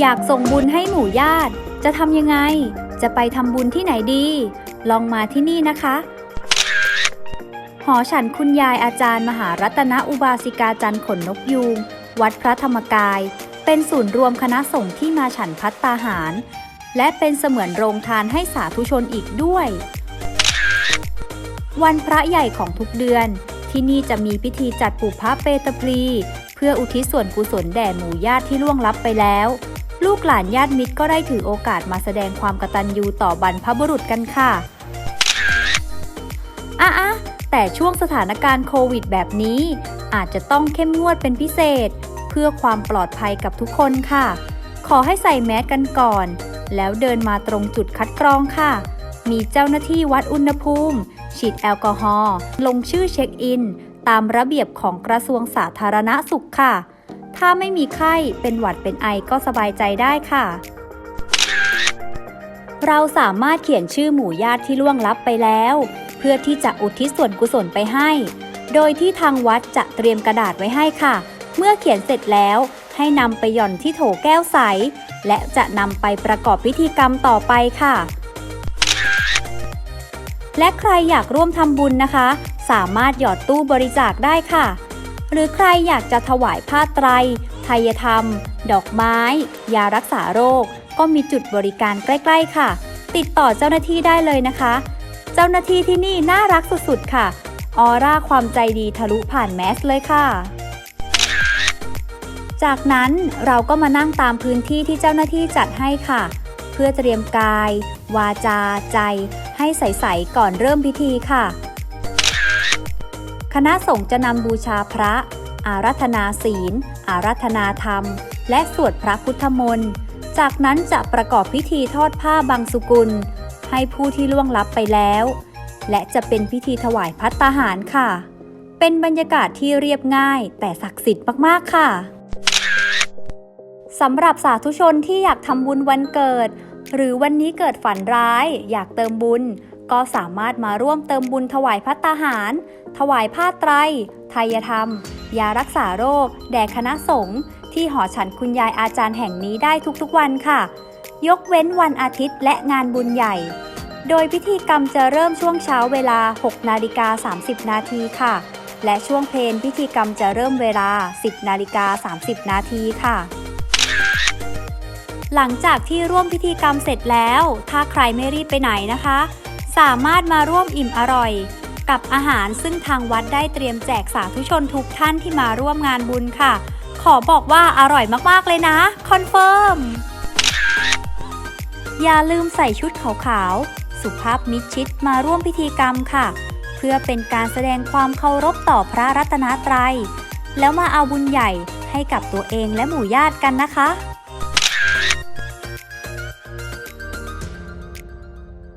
อยากส่งบุญให้หมู่ญาติ จะทำยังไง จะไปทำบุญที่ไหนดี ลองมาที่นี่นะคะ หอฉันคุณยายอาจารย์มหารัตนอุบาสิกาจันทร์ขนนกยูง วัดพระธรรมกาย เป็นศูนย์รวมคณะสงฆ์ที่มาฉันพัตตาหาร และเป็นเสมือนโรงทานให้สาธุชนอีกด้วย วันพระใหญ่ของทุกเดือน ที่นี่จะมีพิธีจัดปุพพะเปตพลีเพื่ออุทิศส่วนกุศลแด่หมู่ญาติที่ล่วงลับไปแล้ว ลูกหลานญาติมิตรก็ได้ถือโอกาสมาแสดงความกตัญญูต่อบรรพบุรุษกันค่ะอะอะแต่ช่วงสถานการณ์โควิดแบบนี้ อาจจะต้องเข้มงวดเป็นพิเศษ เพื่อความปลอดภัยกับทุกคนค่ะ ขอให้ใส่แมสกันก่อน แล้วเดินมาตรงจุดคัดกรองค่ะ มีเจ้าหน้าที่วัดอุณหภูมิ ฉีดแอลกอฮอล์ลงชื่อเช็คอิน ตามระเบียบของกระทรวงสาธารณสุขค่ะ ถ้าไม่มีไข้เป็นหวัดเป็นไอก็สบายใจได้ค่ะ เราสามารถเขียนชื่อหมู่ญาติที่ล่วงลับไปแล้ว เพื่อที่จะอุทิศส่วนกุศลไปให้ โดยที่ทางวัดจะเตรียมกระดาษไว้ให้ค่ะ เมื่อเขียนเสร็จแล้วให้นำไปหย่อนที่โถแก้วใส และจะนำไปประกอบพิธีกรรมต่อไปค่ะ และใครอยากร่วมทำบุญนะคะ สามารถหยอดตู้บริจาคได้ค่ะ หรือใครอยากจะถวายผ้าไตรไทยธรรม ดอกไม้ ยารักษาโรค ก็มีจุดบริการใกล้ ๆ ค่ะ ติดต่อเจ้าหน้าที่ได้เลยนะคะ เจ้าหน้าที่ที่นี่น่ารักสุดๆค่ะ ออร่าความใจดีทะลุผ่านแมสเลยค่ะ จากนั้นเราก็มานั่งตามพื้นที่ที่เจ้าหน้าที่จัดให้ค่ะ เพื่อเตรียมกาย วาจา ใจ ให้ใสๆก่อนเริ่มพิธีค่ะ คณะสงฆ์จะนำบูชาพระ อารัธนาศีล อารัธนาธรรม และสวดพระพุทธมนต์จากนั้นจะประกอบพิธีทอดผ้าบางสุกุล ให้ผู้ที่ล่วงลับไปแล้ว และจะเป็นพิธีถวายพัตตาหารค่ะ เป็นบรรยากาศที่เรียบง่ายแต่ศักดิ์สิทธิ์มากๆค่ะสำหรับสาธุชนที่อยากทำบุญวันเกิด หรือวันนี้เกิดฝันร้าย อยากเติมบุญ ก็สามารถมาร่วมเติมบุญถวายพัตตาหาร ถวายผ้าไตร ไทยธรรม ยารักษาโรค แด่คณะสงฆ์ที่หอฉันคุณยายอาจารย์แห่งนี้ได้ทุกๆวันค่ะ ยกเว้นวันอาทิตย์และงานบุญใหญ่ โดยพิธีกรรมจะเริ่มช่วงเช้าเวลา 6 นาฬิกา 30 นาทีค่ะ และช่วงเพลนพิธีกรรมจะเริ่มเวลา 10 นาฬิกา 30 นาทีค่ะหลังจากที่ร่วมพิธีกรรมเสร็จแล้ว ถ้าใครไม่รีบไปไหนนะคะ สามารถมาร่วมอิ่มอร่อย กับอาหารซึ่งทางวัดได้เตรียมแจกสาธุชนทุกท่านที่มาร่วมงานบุญค่ะ ขอบอกว่าอร่อยมากๆเลยนะ คอนเฟิร์ม อย่าลืมใส่ชุดขาวๆ สุภาพมิดชิดมาร่วมพิธีกรรมค่ะ เพื่อเป็นการแสดงความเคารพต่อพระรัตนตรัย แล้วมาเอาบุญใหญ่ให้กับตัวเองและหมู่ญาติกันนะคะ